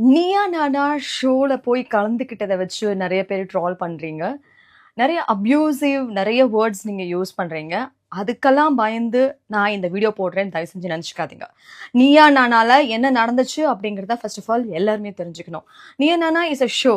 நீயா நானா ஷோவில் போய் கலந்துக்கிட்டதை வச்சு நிறைய பேர் ட்ரால் பண்ணுறீங்க நிறைய அப்யூசிவ் நிறைய வேர்ட்ஸ் நீங்கள் யூஸ் பண்ணுறீங்க அதுக்கெல்லாம் பயந்து நான் இந்த வீடியோ போடுறேன்னு தயவு செஞ்சு நினச்சிக்காதீங்க. நீயா நானால என்ன நடந்துச்சு அப்படிங்கிறத ஃபர்ஸ்ட் ஆஃப் ஆல் எல்லாருமே தெரிஞ்சுக்கணும். Neeya Naana is a show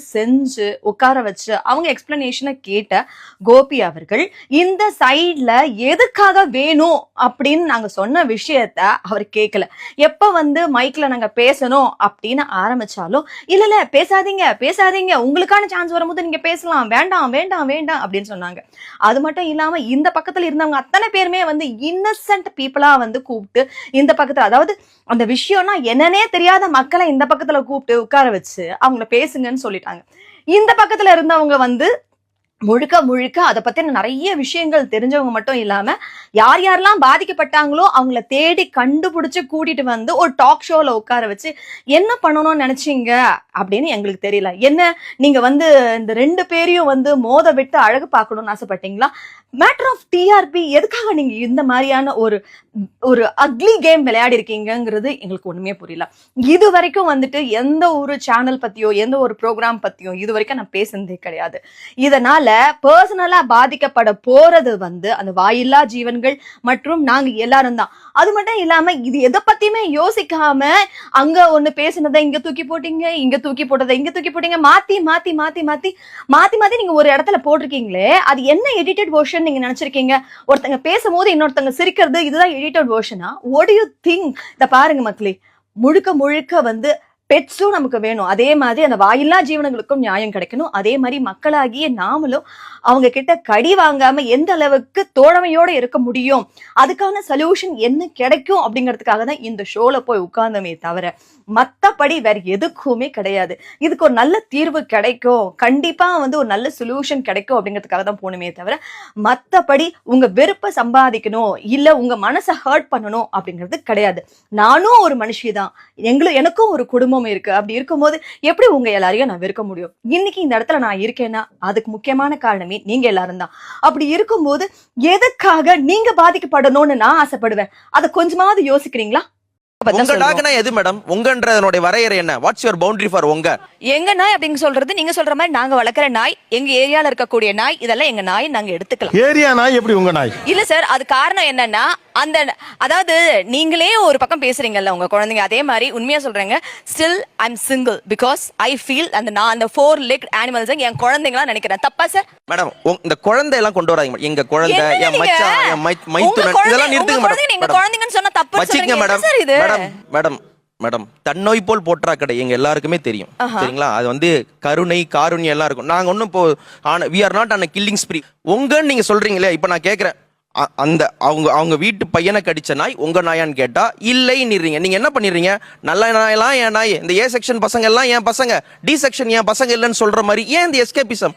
செஞ்சு உட்கார வச்சு அவங்க எக்ஸ்பிளனேஷனை கேட்ட கோபி அவர்கள் இந்த சைட்ல எதுக்காக வேணும் அப்படின்னு நாங்க சொன்ன விஷயத்த அவர் கேட்கல. எப்ப வந்து மைக்ல நாங்க பேசணும் அப்படின்னு ஆரம்பிச்சாலும், இல்ல இல்ல பேசாதீங்க, பேசாதீங்க. உங்களுக்கான சான்ஸ் வரும்போது நீங்க பேசலாம். வேண்டாம், வேண்டாம், வேண்டாம் அப்படின்னு சொன்னாங்க. அது மட்டும் இல்லாம இந்த பக்கத்துல இருந்தவங்க அத்தனை பேருமே வந்து இன்னசென்ட் பீப்புளா வந்து கூப்பிட்டு இந்த பக்கத்துல அதாவது அந்த விஷயம்னா என்னன்னே தெரியாத மக்களை இந்த பக்கத்துல கூப்பிட்டு உட்கார வச்சு அவங்கள பேசுங்கன்னு சொல்லிட்டாங்க. இந்த பக்கத்துல இருந்தவங்க வந்து முழுக்க முழுக்க அதை பத்தின நிறைய விஷயங்கள் தெரிஞ்சவங்க மட்டும் இல்லாம, யார் யாரெல்லாம் பாதிக்கப்பட்டாங்களோ அவங்கள தேடி கண்டுபிடிச்சு கூட்டிட்டு வந்து ஒரு டாக் ஷோல உட்கார வச்சு, என்ன பண்ணணும்னு நினைச்சீங்க அப்படின்னு எங்களுக்கு தெரியல. என்ன நீங்க வந்து இந்த ரெண்டு பேரையும் வந்து மோத விட்டு அழகு பார்க்கணும்னு ஆசைப்பட்டீங்களா? மேட்டர் ஆஃப் டிஆர்பி எதுக்காக நீங்க இந்த மாதிரியான ஒரு ஒரு அக்லி கேம் விளையாடி இருக்கீங்கிறது எங்களுக்கு ஒண்ணுமே புரியல. இது வரைக்கும் வந்துட்டு எந்த ஒரு சேனல் பத்தியோ, எந்த ஒரு ப்ரோக்ராம் பத்தியோ இதுவரைக்கும் நான் பேசுனதே கிடையாது. இதனால பர்சனலா பாதிக்கப்பட போறது வந்து அந்த வாயில்லா ஜீவன்கள் மற்றும் நாங்க எல்லாரும் தான். அது மட்டும் இல்லாம இது எதை பத்தியுமே யோசிக்காம அங்க ஒண்ணு பேசினதை இங்க தூக்கி போட்டீங்க, இங்க தூக்கி போட்டதை இங்க தூக்கி போட்டீங்க. மாத்தி மாத்தி மாத்தி மாத்தி மாத்தி மாத்தி நீங்க ஒரு இடத்துல போட்டிருக்கீங்களே, அது என்ன எடிட்டட் வெர்ஷன் நீங்க நினைச்சிருக்கீங்க ஒருத்தங்க பேசும்போது இன்னொருத்தங்க சிரிக்கிறது இதுதான் edited வெர்ஷனா? What do you think? இத பாருங்க மக்களே. முழுக்க முழுக்க வந்து பெட்ஸும் நமக்கு வேணும். அதே மாதிரி அந்த வாயில்லா ஜீவனங்களுக்கும் நியாயம் கிடைக்கணும். அதே மாதிரி மக்களாகிய நாமளும் அவங்க கிட்ட கடி வாங்காம எந்த அளவுக்கு தோழமையோட இருக்க முடியும்? அதுக்கான சொல்யூஷன் என்ன கிடைக்கும்? அப்படிங்கிறதுக்காக தான் இந்த ஷோல போய் உட்கார்ந்தோமே தவிர, மத்தபடி வேற எதுக்குமே கிடையாது. இதுக்கு ஒரு நல்ல தீர்வு கிடைக்கும். கண்டிப்பா வந்து ஒரு நல்ல சொல்யூஷன் கிடைக்கும் அப்படிங்கிறதுக்காக தான் போகணுமே தவிர, மத்தபடி உங்க வெறுப்ப சம்பாதிக்கணும், இல்ல உங்க மனச ஹர்ட் பண்ணணும் அப்படிங்கிறது கிடையாது. நானும் ஒரு மனுஷி தான். எங்களும் எனக்கும் ஒரு குடும்பம் இருக்கு. அப்படி இருக்கும்போது எப்படி உங்க எல்லாரையும் நான் வெறுக்க முடியும்? இன்னைக்கு இந்த இடத்துல நான் இருக்கேன்னா, அதுக்கு முக்கியமான காரணமே நீங்க எல்லாரும் தான். அப்படி இருக்கும்போது எதுக்காக நீங்க பாதிக்கப்படணும்னு நான் ஆசைப்படுவேன். அத கொஞ்சமாவது யோசிக்கிறீங்களா? எது மேடம் உங்கன்றதனுடைய வரையறை என்ன வாட்ஸ் யுவர் பவுண்டரி ஃபார் உங்க எங்க நாய் அப்படின்னு சொல்றது நீங்க சொல்ற மாதிரி நாங்க வளர்க்குற நாய் எங்க ஏரியால இருக்கக்கூடிய நாய் இதெல்லாம் எங்க நாய் நாங்க எடுத்துக்கலாம் ஏரியா நாய் எப்படி உங்க நாய் இல்ல சார் அது காரணம் என்னன்னா அந்த அதாவது நீங்களே ஒரு பக்கம் பேசுறீங்கல்ல உங்க குழந்தைங்க அதே மாதிரி உண்மையா சொல்றேங்க still I'm single because I feel அந்த நான் அந்த ஃபோர் லெக் அனிமல்ஸ் என் குழந்தைங்களா நினைக்கிறேன். தப்பா சார் மேடம் இந்த குழந்தை எல்லாம் கொண்டு madam. எங்க குழந்தை என்? மச்சான் என் மைத்துனன் இதெல்லாம் நிறுத்துங்க குழந்தைங்க நீங்க மேடம் குழந்தைங்கன்னு சொன்னா வச்சுக்கங்க சொல்றீங்க. மேடம் என்ன சார் இது? மேடம் மேடம் மேடம் தன்னோய் போல் போற்றா கடை எங்க எல்லாருக்குமே தெரியும். சரிங்களா? அது வந்து கருணை காருண்யம் எல்லாம் இருக்கும். நாங்க ஒன்னும் இப்போ we are not on killing spree உங்கன்னு நீங்க சொல்றீங்களே இப்போ நான் கேக்குறேன். அ- அந்த அவங்க அவங்க வீட்டு பையனை கடிச்ச நாய் உங்க நாயான்னு கேட்டா இல்லைன்னுறீங்க நீங்க என்ன பண்ணிடுறீங்க நல்ல நாயெல்லாம் என் நாய்? இந்த ஏ செக்ஷன் பசங்க எல்லாம் என் பசங்க? டி செக்ஷன் என் பசங்க இல்லைன்னு சொல்ற மாதிரி ஏன் இந்த எஸ்கேபிசம்